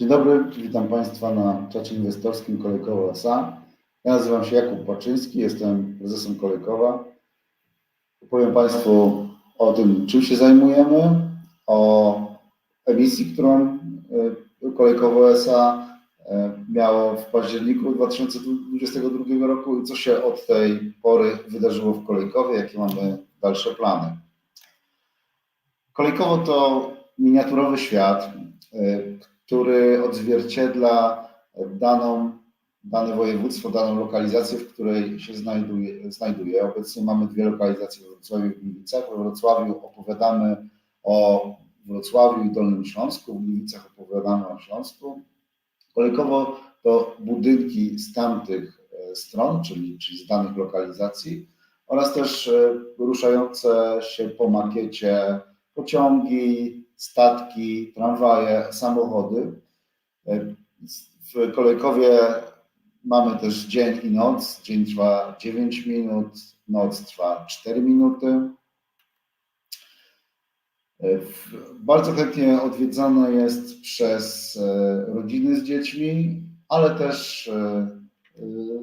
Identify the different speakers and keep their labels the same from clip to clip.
Speaker 1: Dzień dobry, witam Państwa na czacie inwestorskim Kolejkowo SA. Ja nazywam się Jakub Płaczyński, jestem prezesem Kolejkowa. Opowiem Państwu o tym, czym się zajmujemy, o emisji, którą y, Kolejkowo SA y, miało w październiku 2022 roku i co się od tej pory wydarzyło w Kolejkowie, jakie mamy dalsze plany. Kolejkowo to miniaturowy świat, y, który odzwierciedla daną, dane województwo, daną lokalizację, w której się znajduje. znajduje. Obecnie mamy dwie lokalizacje w Wrocławiu i w Gliwicach. We Wrocławiu opowiadamy o Wrocławiu i Dolnym Śląsku, w Gliwicach opowiadamy o Śląsku. Kolejkowo to budynki z tamtych e, stron, czyli, czyli z danych lokalizacji oraz też e, ruszające się po makiecie pociągi, statki, tramwaje, samochody. W Kolejkowie mamy też dzień i noc. Dzień trwa 9 minut, noc trwa 4 minuty. Bardzo chętnie odwiedzane jest przez e, rodziny z dziećmi, ale też e,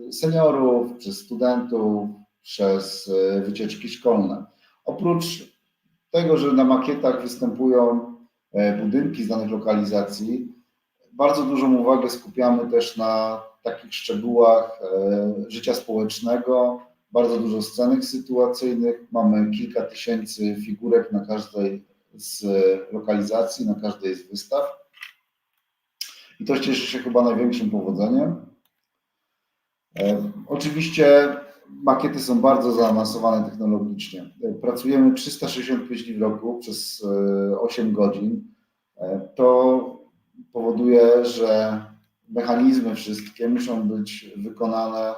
Speaker 1: e, seniorów, przez studentów, przez wycieczki szkolne. Oprócz tego, że na makietach występują budynki z danych lokalizacji, bardzo dużą uwagę skupiamy też na takich szczegółach życia społecznego, bardzo dużo scenek sytuacyjnych, mamy kilka tysięcy figurek na każdej z lokalizacji, na każdej z wystaw. I to cieszy się chyba największym powodzeniem. Oczywiście makiety są bardzo zaawansowane technologicznie. Pracujemy 365 dni w roku przez 8 godzin. To powoduje, że mechanizmy wszystkie muszą być wykonane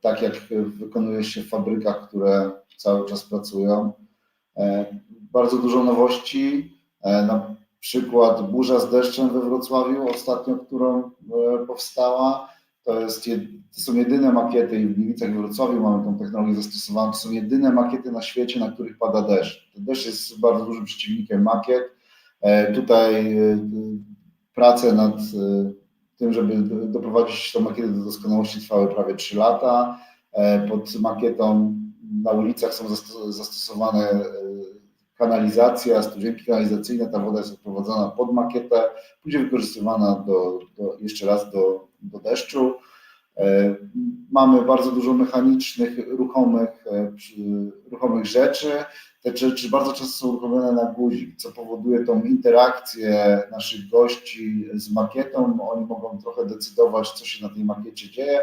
Speaker 1: tak, jak wykonuje się w fabrykach, które cały czas pracują. Bardzo dużo nowości, na przykład burza z deszczem we Wrocławiu ostatnio, którą powstała. To, jest, to są jedyne makiety i w Gliwicach i Wrocławiu mamy tą technologię zastosowaną. To są jedyne makiety na świecie, na których pada deszcz. Ten deszcz jest bardzo dużym przeciwnikiem makiet. Tutaj prace nad tym, żeby doprowadzić tą makietę do doskonałości trwały prawie 3 lata. Pod makietą na ulicach są zastosowane kanalizacja, studzienki kanalizacyjne, ta woda jest odprowadzana pod makietę, później wykorzystywana do, do, jeszcze raz do, do deszczu. Mamy bardzo dużo mechanicznych, ruchomych, ruchomych rzeczy. Te rzeczy bardzo często są uruchomione na guzik, co powoduje tą interakcję naszych gości z makietą. Oni mogą trochę decydować, co się na tej makiecie dzieje.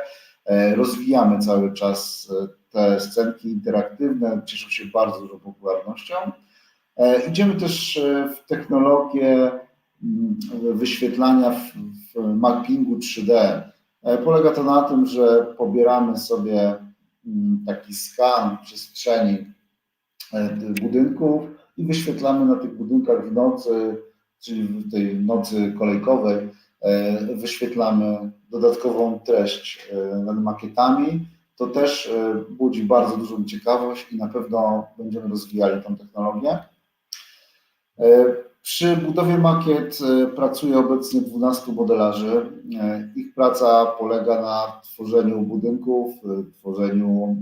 Speaker 1: Rozwijamy cały czas te scenki interaktywne, cieszą się bardzo dużą popularnością. Idziemy też w technologię wyświetlania w, w mappingu 3D. Polega to na tym, że pobieramy sobie taki skan przestrzeni budynków i wyświetlamy na tych budynkach w nocy, czyli w tej nocy kolejkowej, wyświetlamy dodatkową treść nad makietami. To też budzi bardzo dużą ciekawość i na pewno będziemy rozwijali tę technologię. Przy budowie makiet pracuje obecnie 12 modelarzy. Ich praca polega na tworzeniu budynków, tworzeniu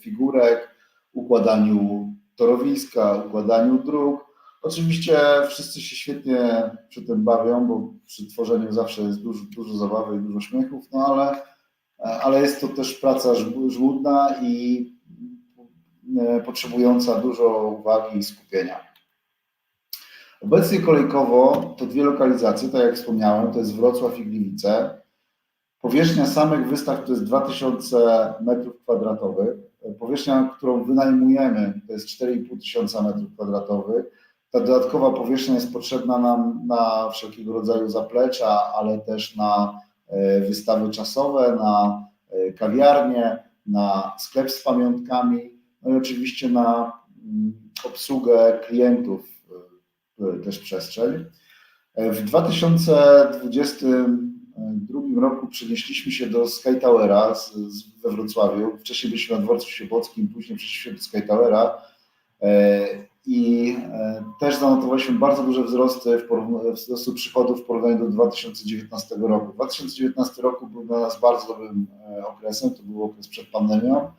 Speaker 1: figurek, układaniu torowiska, układaniu dróg. Oczywiście wszyscy się świetnie przy tym bawią, bo przy tworzeniu zawsze jest dużo, dużo zabawy i dużo śmiechów, no ale, ale jest to też praca żmudna i potrzebująca dużo uwagi i skupienia. Obecnie kolejkowo to dwie lokalizacje, tak jak wspomniałem, to jest Wrocław i Gliwice. Powierzchnia samych wystaw to jest 2000 m2. Powierzchnia, którą wynajmujemy, to jest 4,5 tysiąca m2. Ta dodatkowa powierzchnia jest potrzebna nam na wszelkiego rodzaju zaplecza, ale też na wystawy czasowe, na kawiarnie, na sklep z pamiątkami, no i oczywiście na obsługę klientów też przestrzeń. W 2022 roku przenieśliśmy się do Sky Towera we Wrocławiu. Wcześniej byliśmy na dworcu Świebockim, później przeszliśmy do Sky Towera i e, też zanotowaliśmy bardzo duże wzrosty w wzrostu przychodów w porównaniu do 2019 roku. 2019 roku był dla nas bardzo dobrym e, okresem, to był okres przed pandemią.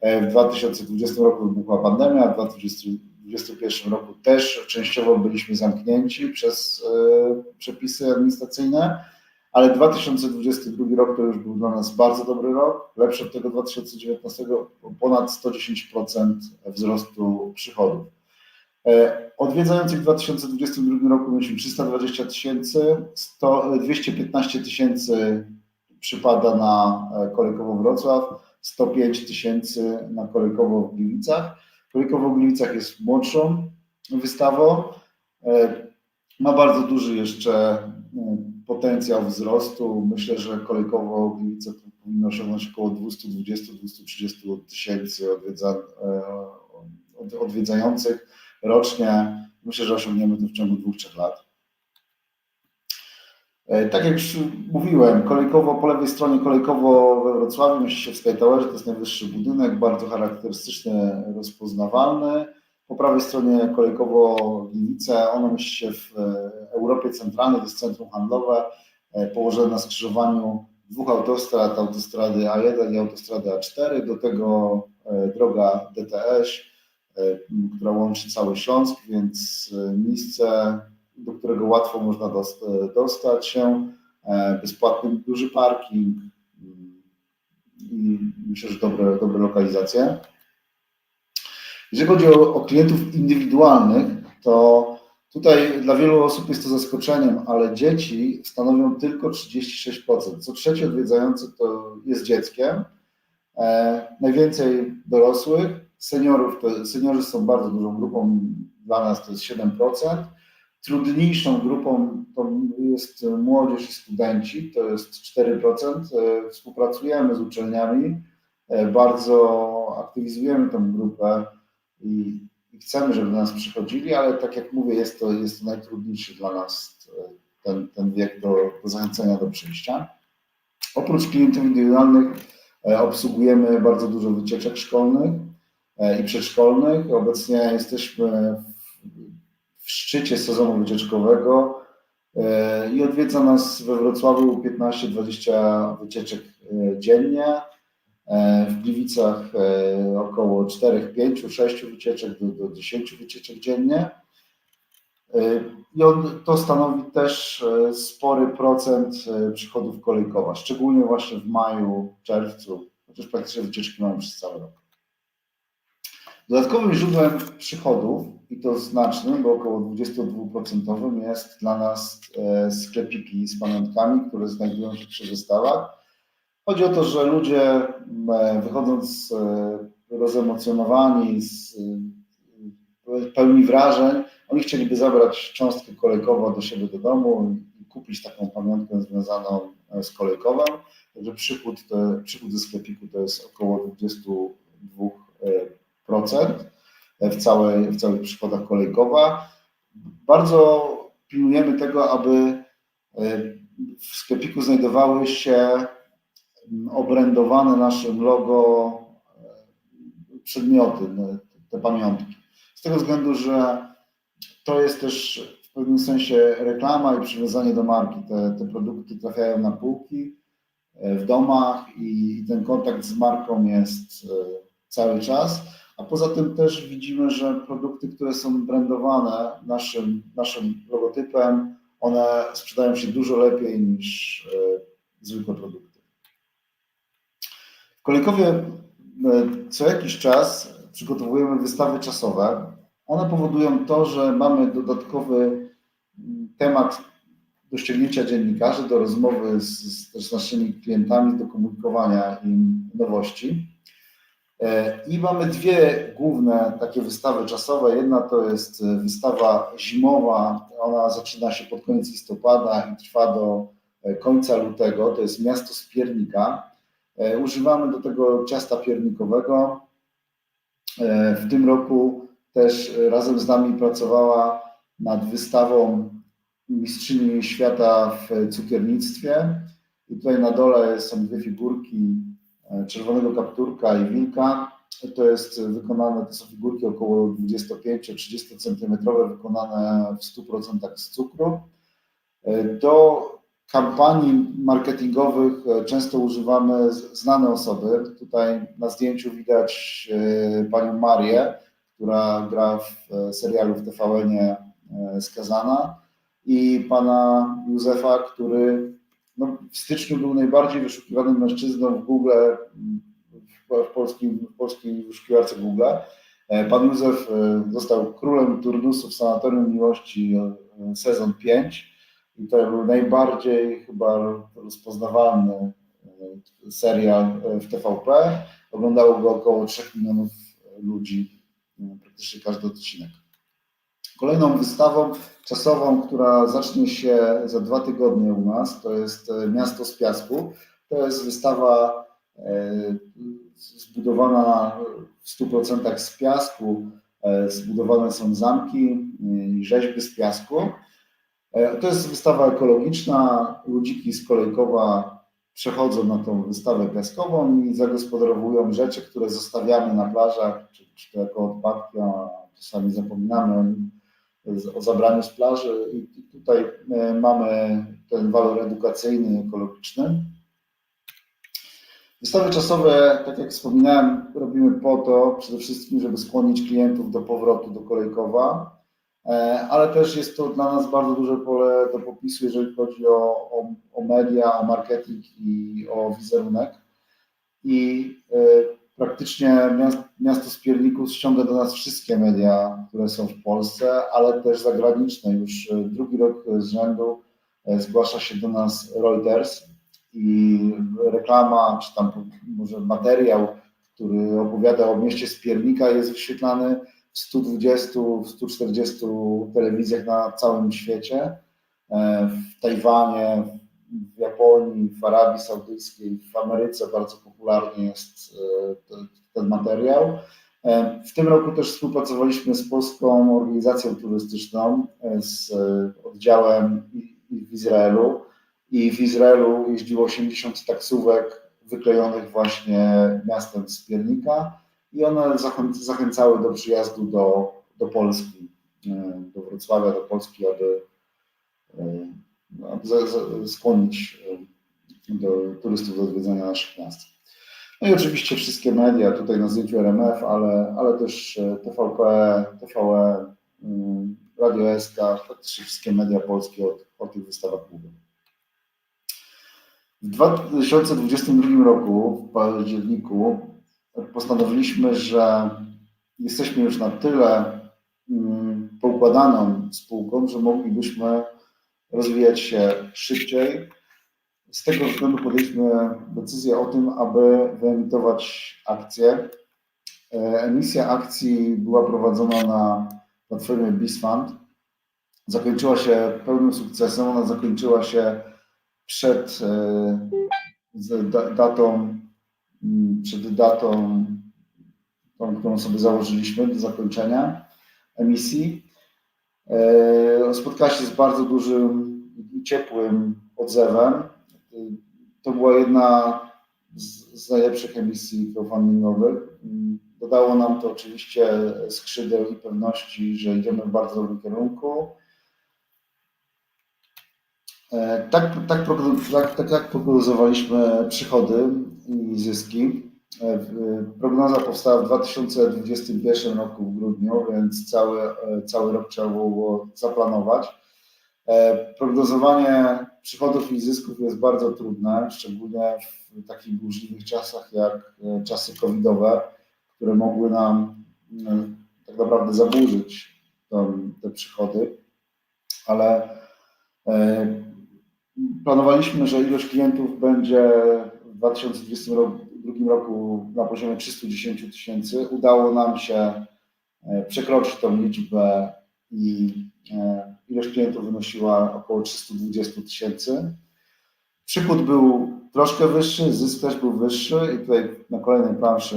Speaker 1: E, W 2020 roku wybuchła pandemia, w 2021 roku też częściowo byliśmy zamknięci przez e, przepisy administracyjne, ale 2022 rok to już był dla nas bardzo dobry rok, lepszy od tego 2019, ponad 110% wzrostu przychodów. E, Odwiedzających w 2022 roku mieliśmy 320 tysięcy, 100 215 tysięcy przypada na e, Kolejkowo Wrocław, 105 tysięcy na Kolejkowo w Gliwicach. Kolejkowo w Gliwicach jest młodszą wystawą, e, ma bardzo duży jeszcze e, potencjał wzrostu. Myślę, że Kolejkowo Gliwice powinno osiągnąć około 220-230 tysięcy odwiedza, e, od- odwiedzających rocznie. Myślę, że osiągniemy to w ciągu dwóch, trzech lat. E, Tak jak już mówiłem, kolejkowo po lewej stronie kolejkowo we Wrocławiu mieści się w Sky to jest najwyższy budynek, bardzo charakterystyczny, rozpoznawalny. Po prawej stronie kolejkowo Gliwice, ono mieści się w e, Europie Centralnej, to jest centrum handlowe, e, położone na skrzyżowaniu dwóch autostrad, autostrady A1 i autostrady A4, do tego droga DTS, która łączy cały Śląsk, więc miejsce, do którego łatwo można dost- dostać się, e, bezpłatny duży parking mm, i myślę, że dobre, dobre lokalizacje. Jeżeli chodzi o, o klientów indywidualnych, to tutaj dla wielu osób jest to zaskoczeniem, ale dzieci stanowią tylko 36%. Co trzeci odwiedzający to jest dzieckiem. E, najwięcej dorosłych, seniorów, to, seniorzy są bardzo dużą grupą, dla nas to jest 7%. Trudniejszą grupą to jest młodzież i studenci, to jest 4%. E, Współpracujemy z uczelniami, e, bardzo aktywizujemy tę grupę i, i chcemy, żeby do nas przychodzili, ale tak jak mówię, jest to, jest to najtrudniejszy dla nas e, ten, ten wiek do, do zachęcenia do przyjścia. Oprócz klientów indywidualnych obsługujemy bardzo dużo wycieczek szkolnych i przedszkolnych. Obecnie jesteśmy w, w szczycie sezonu wycieczkowego e, i odwiedza nas we Wrocławiu 15-20 wycieczek e, dziennie. E, W Gliwicach około 4, 5, 6 wycieczek do, do 10 wycieczek dziennie. I on, to stanowi też spory procent przychodów kolejkowa, szczególnie właśnie w maju, czerwcu, chociaż praktycznie wycieczki mamy przez cały rok. Dodatkowym źródłem przychodów, i to znacznym, bo około 22% jest dla nas e, sklepiki z pamiątkami, które znajdują się przy wystawach. Chodzi o to, że ludzie e, wychodząc e, rozemocjonowani, z pełni wrażeń, oni chcieliby zabrać cząstkę kolejkową do siebie do domu i kupić taką pamiątkę związaną z kolejkowem. Także przychód, to, przychód ze sklepiku to jest około 22% w, całej, w całych przychodach kolejkowa. Bardzo pilnujemy tego, aby e, w sklepiku znajdowały się obrędowane naszym logo e, przedmioty, no, te pamiątki. Z tego względu, że to jest też w pewnym sensie reklama i przywiązanie do marki. Te, te produkty trafiają na półki e, w domach i ten kontakt z marką jest cały czas. A poza tym też widzimy, że produkty, które są brandowane naszym, naszym logotypem, one sprzedają się dużo lepiej niż e, zwykłe produkty. W Kolejkowie e, co jakiś czas przygotowujemy wystawy czasowe. One powodują to, że mamy dodatkowy mm, temat do ściągnięcia dziennikarzy, do rozmowy z, z, naszymi klientami, do komunikowania im nowości. E, I mamy dwie główne takie wystawy czasowe. Jedna to jest e, wystawa zimowa, ona zaczyna się pod koniec listopada i trwa do e, końca lutego. To jest miasto z piernika. Używamy do tego ciasta piernikowego. W tym roku też razem z nami pracowała nad wystawą mistrzyni świata w cukiernictwie. I tutaj na dole są dwie figurki czerwonego kapturka i wilka. To jest wykonane, to są figurki około 25-30 cm, wykonane w 100% z cukru. Do kampanii marketingowych często używamy znane osoby. Tutaj na zdjęciu widać panią Marię, która gra w serialu w TVN-ie Skazana i pana Józefa, który no, w styczniu był najbardziej wyszukiwanym mężczyzną w Google, w, polskim, w polskiej wyszukiwarce Google. Pan Józef został królem turnusów w Sanatorium Miłości sezon 5 i to był najbardziej chyba rozpoznawalny serial w TVP. Oglądało go około 3 milionów ludzi, praktycznie każdy odcinek. Kolejną wystawą czasową, która zacznie się za dwa tygodnie u nas, to jest Miasto z Piasku. To jest wystawa zbudowana w 100% z piasku. Zbudowane są zamki i rzeźby z piasku. To jest wystawa ekologiczna. Ludziki z Kolejkowa przechodzą na tą wystawę piaskową i zagospodarowują rzeczy, które zostawiamy na plażach, czy, czy to jako odpadki, a czasami zapominamy o nim o zabraniu z plaży i tutaj mamy ten walor edukacyjny, ekologiczny. Wystawy czasowe, tak jak wspominałem, robimy po to przede wszystkim, żeby skłonić klientów do powrotu do Kolejkowa, ale też jest to dla nas bardzo duże pole do popisu, jeżeli chodzi o, o, o media, o marketing i o wizerunek. I praktycznie miasto Spierników ściąga do nas wszystkie media, które są w Polsce, ale też zagraniczne. Już drugi rok z rzędu zgłasza się do nas Reuters i reklama, czy tam może materiał, który opowiada o mieście Spiernika jest wyświetlany w 120, w 140 telewizjach na całym świecie. W Tajwanie, w Japonii, w Arabii Saudyjskiej, w Ameryce bardzo popularny jest ten materiał. W tym roku też współpracowaliśmy z Polską Organizacją Turystyczną, z oddziałem w Izraelu i w Izraelu jeździło 80 taksówek wyklejonych właśnie miastem Spiernika i one zachęcały do przyjazdu do, do Polski, do Wrocławia, do Polski, aby skłonić do turystów do odwiedzania naszych miast. No i oczywiście wszystkie media, tutaj na zdjęciu RMF, ale, ale też TVP, TVE, Radio SK, praktycznie wszystkie media polskie o, o tych wystawach mówią. W 2022 roku, w październiku, postanowiliśmy, że jesteśmy już na tyle poukładaną spółką, że moglibyśmy rozwijać się szybciej. Z tego względu podjęliśmy decyzję o tym, aby wyemitować akcje. Emisja akcji była prowadzona na platformie BizFund. Zakończyła się pełnym sukcesem. Ona zakończyła się przed datą, przed datą, tą, którą sobie założyliśmy do zakończenia emisji. Spotkała się z bardzo dużym ciepłym odzewem. To była jedna z najlepszych emisji crowdfundingowych. Dodało nam to oczywiście skrzydeł i pewności, że idziemy w bardzo dobrym kierunku. Tak, tak, tak, tak jak prognozowaliśmy przychody i zyski, prognoza powstała w 2021 roku w grudniu, więc cały, cały rok trzeba było zaplanować. Prognozowanie przychodów i zysków jest bardzo trudne, szczególnie w takich burzliwych czasach jak czasy covidowe, które mogły nam tak naprawdę zaburzyć te przychody, ale planowaliśmy, że ilość klientów będzie w 2022 roku na poziomie 310 tysięcy. Udało nam się przekroczyć tą liczbę i ilość klientów wynosiła około 320 tysięcy. Przychód był troszkę wyższy, zysk też był wyższy i tutaj na kolejnej planszy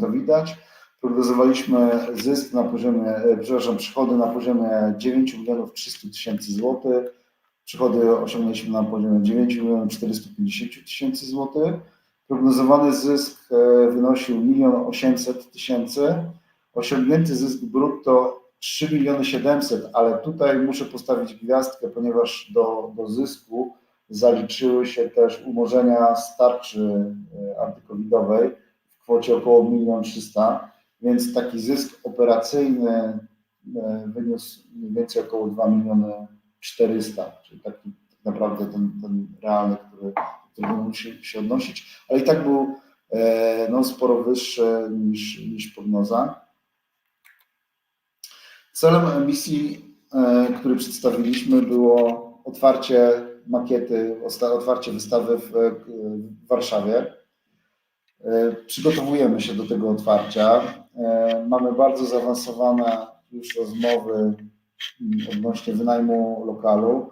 Speaker 1: to widać. Prognozowaliśmy zysk na poziomie, przepraszam, przychody na poziomie 9 milionów 300 tysięcy złotych. Przychody osiągnęliśmy na poziomie 9 milionów 450 tysięcy złotych. Prognozowany zysk e, wynosił 1 800 tysięcy, osiągnięty zysk brutto 3 miliony 700, ale tutaj muszę postawić gwiazdkę, ponieważ do, do zysku zaliczyły się też umorzenia z tarczy e, antykowidowej w kwocie około 1 300 więc taki zysk operacyjny e, wyniósł mniej więcej około 2 miliony 400, czyli taki tak naprawdę ten, ten realny, który, który musi się odnosić, ale i tak był e, no, sporo wyższy niż, niż prognoza. Celem emisji, e, który przedstawiliśmy, było otwarcie makiety, otwarcie wystawy w, w Warszawie. E, Przygotowujemy się do tego otwarcia. E, Mamy bardzo zaawansowane już rozmowy mm, odnośnie wynajmu lokalu.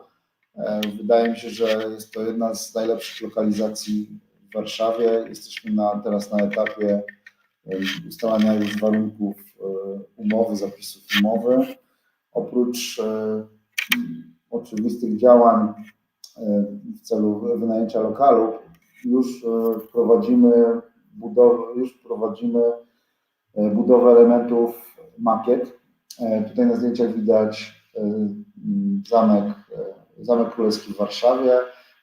Speaker 1: Wydaje mi się, że jest to jedna z najlepszych lokalizacji w Warszawie. Jesteśmy na, teraz na etapie ustalania już warunków umowy, zapisów umowy. Oprócz e, oczywistych działań e, w celu wynajęcia lokalu, już e, prowadzimy budowę, już prowadzimy e, budowę elementów makiet. E, Tutaj na zdjęciach widać e, zamek, e, zamek królewski w Warszawie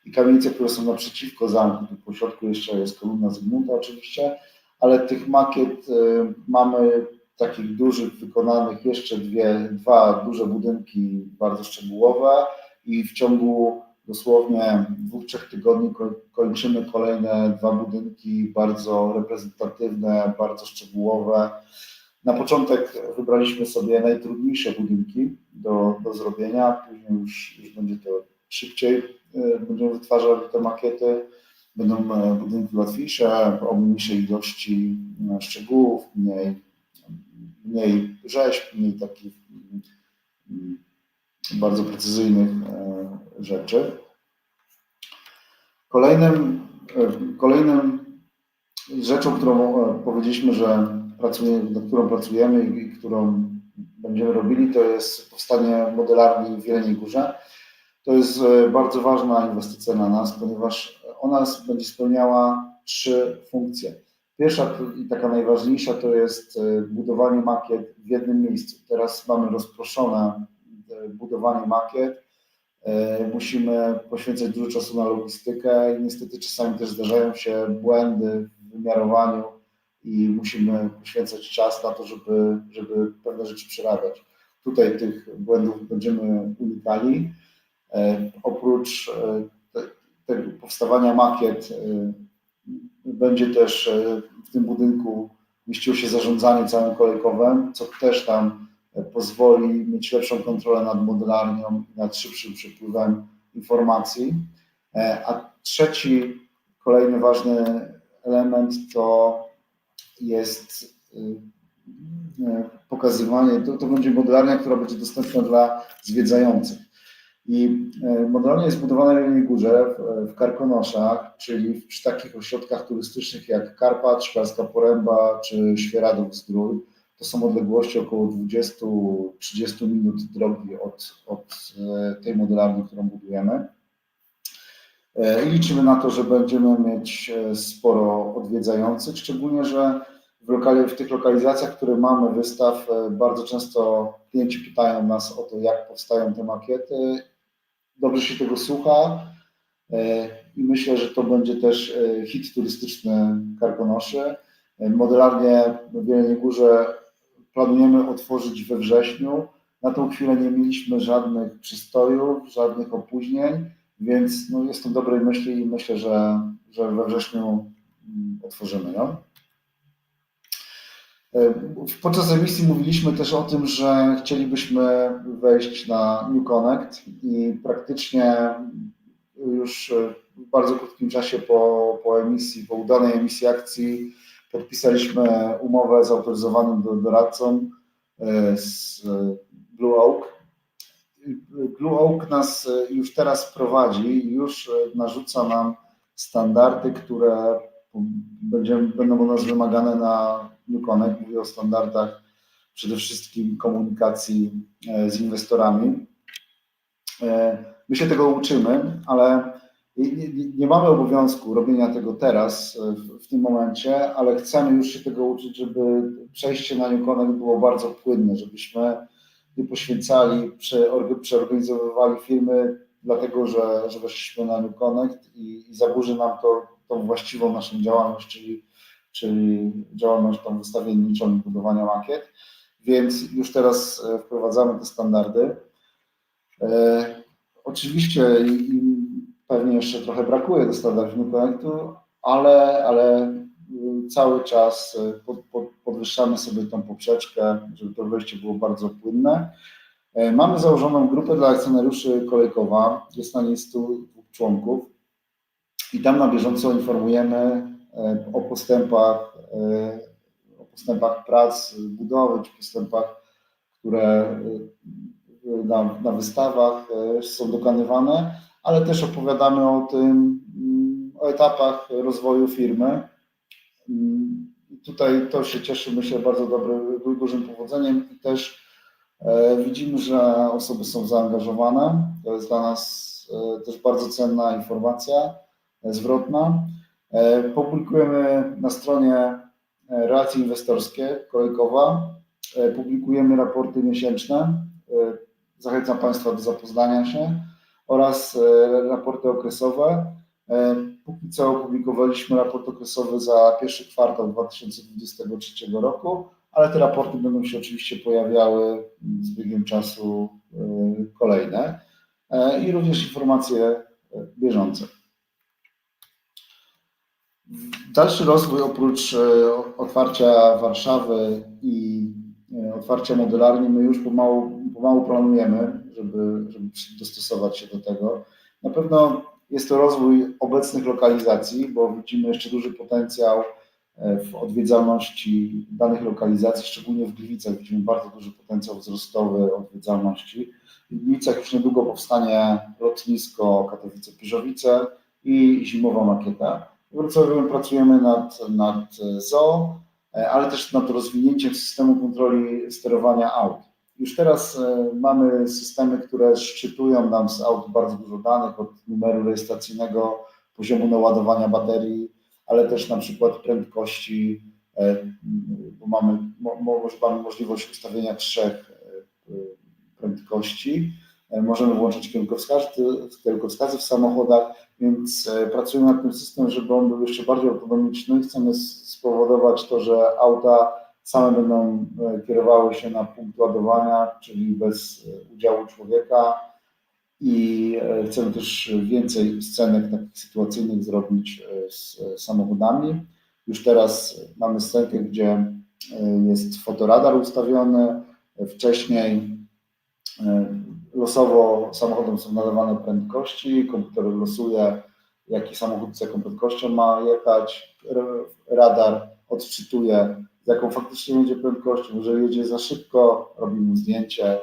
Speaker 1: i kamienice, które są naprzeciwko zamku. Tu po środku jeszcze jest kolumna Zygmunta oczywiście, ale tych makiet e, mamy takich dużych wykonanych jeszcze dwie, dwa duże budynki bardzo szczegółowe i w ciągu dosłownie dwóch, trzech tygodni ko- kończymy kolejne dwa budynki bardzo reprezentatywne, bardzo szczegółowe. Na początek wybraliśmy sobie najtrudniejsze budynki do, do zrobienia, później już, już będzie to szybciej. e, Będziemy wytwarzali te makiety. Będą e, budynki łatwiejsze, o mniejszej ilości e, szczegółów, mniej, mniej rzeźb, mniej takich mm, bardzo precyzyjnych e, rzeczy. Kolejnym, e, kolejnym rzeczą, którą e, powiedzieliśmy, że pracujemy, nad którą pracujemy i którą będziemy robili, to jest powstanie modelarni w Jeleniej Górze. To jest bardzo ważna inwestycja na nas, ponieważ ona będzie spełniała trzy funkcje. Pierwsza i taka najważniejsza to jest e, budowanie makiet w jednym miejscu. Teraz mamy rozproszone e, budowanie makiet. E, Musimy poświęcać dużo czasu na logistykę i niestety czasami też zdarzają się błędy w wymiarowaniu i musimy poświęcać czas na to, żeby, żeby pewne rzeczy przerabiać. Tutaj tych błędów będziemy unikali. Oprócz te- tego powstawania makiet będzie też e, w tym budynku mieściło się zarządzanie całym kolejkowym, co też tam e, pozwoli mieć lepszą kontrolę nad modelarnią i nad szybszym przepływem informacji. E, A trzeci, kolejny ważny element to jest pokazywanie, to, to będzie modelarnia, która będzie dostępna dla zwiedzających. I e, modelarnia jest budowana w Jeleniej Górze, w, Karkonoszach, czyli przy takich ośrodkach turystycznych jak Karpat, Szklarska Poręba czy Świeradów Zdrój. To są odległości około 20-30 minut drogi od, od e, tej modelarni, którą budujemy. E, I liczymy na to, że będziemy mieć sporo odwiedzających, szczególnie, że w, lokali, w tych lokalizacjach, które mamy wystaw, bardzo często klienci pytają nas o to, jak powstają te makiety. Dobrze się tego słucha e, i myślę, że to będzie też e, hit turystyczny Karkonoszy. E, Modelarnię w Jeleniej Górze planujemy otworzyć we wrześniu. Na tą chwilę nie mieliśmy żadnych przystojów, żadnych opóźnień, więc no, jestem dobrej myśli i myślę, że, że we wrześniu mm, otworzymy ją. E, Podczas emisji mówiliśmy też o tym, że chcielibyśmy wejść na New Connect i praktycznie już w bardzo krótkim czasie po, po emisji, po udanej emisji akcji podpisaliśmy umowę z autoryzowanym do- doradcą e, z Blue Oak. Blue Oak nas już teraz prowadzi, już narzuca nam standardy, które będą u nas wymagane na New Connect. Mówię o standardach przede wszystkim komunikacji e, z inwestorami. E, My się tego uczymy, ale nie, mamy obowiązku robienia tego teraz, e, w, tym momencie, ale chcemy już się tego uczyć, żeby przejście na New Connect było bardzo płynne, żebyśmy nie poświęcali, przeorg- przeorganizowywali firmy, dlatego że, że weszliśmy na New Connect i, i zaburzy nam to tą właściwą naszą działalność, czyli, czyli działalność tą wystawienniczą i budowania makiet. Więc już teraz e, wprowadzamy te standardy. E, oczywiście i, pewnie jeszcze trochę brakuje do standardów New ale, ale y, cały czas pod, pod, podwyższamy sobie tą poprzeczkę, żeby to wejście było bardzo płynne. E, Mamy założoną grupę dla akcjonariuszy Kolejkowa, jest na niej 100 członków i tam na bieżąco informujemy e, o postępach, e, o postępach prac budowy, czy postępach, które y, na, na wystawach e, są dokonywane, ale też opowiadamy o tym, mm, o etapach rozwoju firmy. Mm, tutaj to się cieszy, myślę, bardzo dobrym, du- dużym powodzeniem i też e, widzimy, że osoby są zaangażowane. To jest dla nas e, też bardzo cenna informacja e, zwrotna. E, Publikujemy na stronie e, Relacje Inwestorskie Kolejkowa, e, publikujemy raporty miesięczne. Zachęcam Państwa do zapoznania się oraz raporty okresowe. Póki co opublikowaliśmy raport okresowy za pierwszy kwartał 2023 roku, ale te raporty będą się oczywiście pojawiały z biegiem czasu kolejne i również informacje bieżące. Dalszy rozwój oprócz e, otwarcia Warszawy i e, otwarcia modelarni, my już pomału, pomału planujemy, żeby, żeby dostosować się do tego. Na pewno jest to rozwój obecnych lokalizacji, bo widzimy jeszcze duży potencjał e, w odwiedzalności danych lokalizacji, szczególnie w Gliwicach widzimy bardzo duży potencjał wzrostowy odwiedzalności. W Gliwicach już niedługo powstanie lotnisko Katowice-Pyrzowice i zimowa makieta. W Wrocławiu pracujemy nad, nad ZOO, e, ale też nad rozwinięciem systemu kontroli sterowania aut. Już teraz e, mamy systemy, które szczytują nam z aut bardzo dużo danych od numeru rejestracyjnego, poziomu naładowania baterii, ale też na przykład prędkości, e, bo mamy, mamy możliwość ustawienia trzech prędkości. Możemy włączyć kierunkowskazy, kierunkowskazy w samochodach, więc e, pracujemy nad tym systemem, żeby on był jeszcze bardziej autonomiczny. Chcemy spowodować to, że auta same będą e, kierowały się na punkt ładowania, czyli bez e, udziału człowieka. I chcemy też więcej scenek takich sytuacyjnych zrobić z samochodami. Już teraz mamy scenkę, gdzie jest fotoradar ustawiony. Wcześniej losowo samochodom są nadawane prędkości, komputer losuje, jaki samochód z jaką prędkością ma jechać, radar odczytuje, z jaką faktycznie jedzie prędkością, jeżeli jedzie za szybko, robi mu zdjęcie,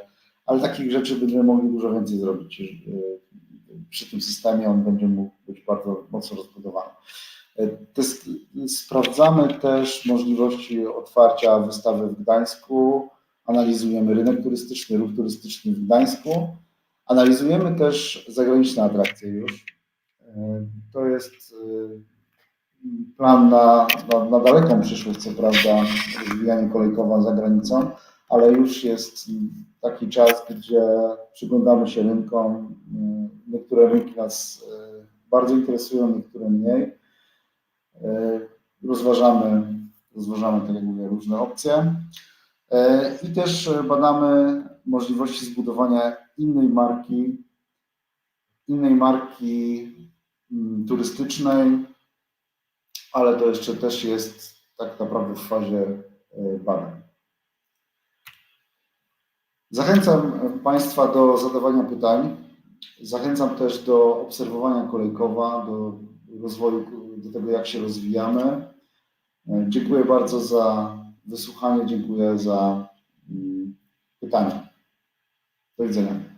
Speaker 1: ale takich rzeczy będziemy mogli dużo więcej zrobić. Yy, Przy tym systemie on będzie mógł być bardzo mocno rozbudowany. Test, sprawdzamy też możliwości otwarcia wystawy w Gdańsku, analizujemy rynek turystyczny, ruch turystyczny w Gdańsku, analizujemy też zagraniczne atrakcje już. Yy, To jest yy, plan na, na, na daleką przyszłość, co prawda, rozwijanie kolejkowa za granicą, ale już jest taki czas, gdzie przyglądamy się rynkom. Yy, Niektóre rynki nas bardzo interesują, niektóre mniej. Rozważamy, rozważamy, tak jak mówię, różne opcje. E, I też e, badamy możliwości zbudowania innej marki, innej marki mm, turystycznej, ale to jeszcze też jest tak naprawdę w fazie e, badań. Zachęcam Państwa do zadawania pytań. Zachęcam też do obserwowania Kolejkowa, do rozwoju, do tego, jak się rozwijamy. Dziękuję bardzo za wysłuchanie, dziękuję za mm, pytania. Do widzenia.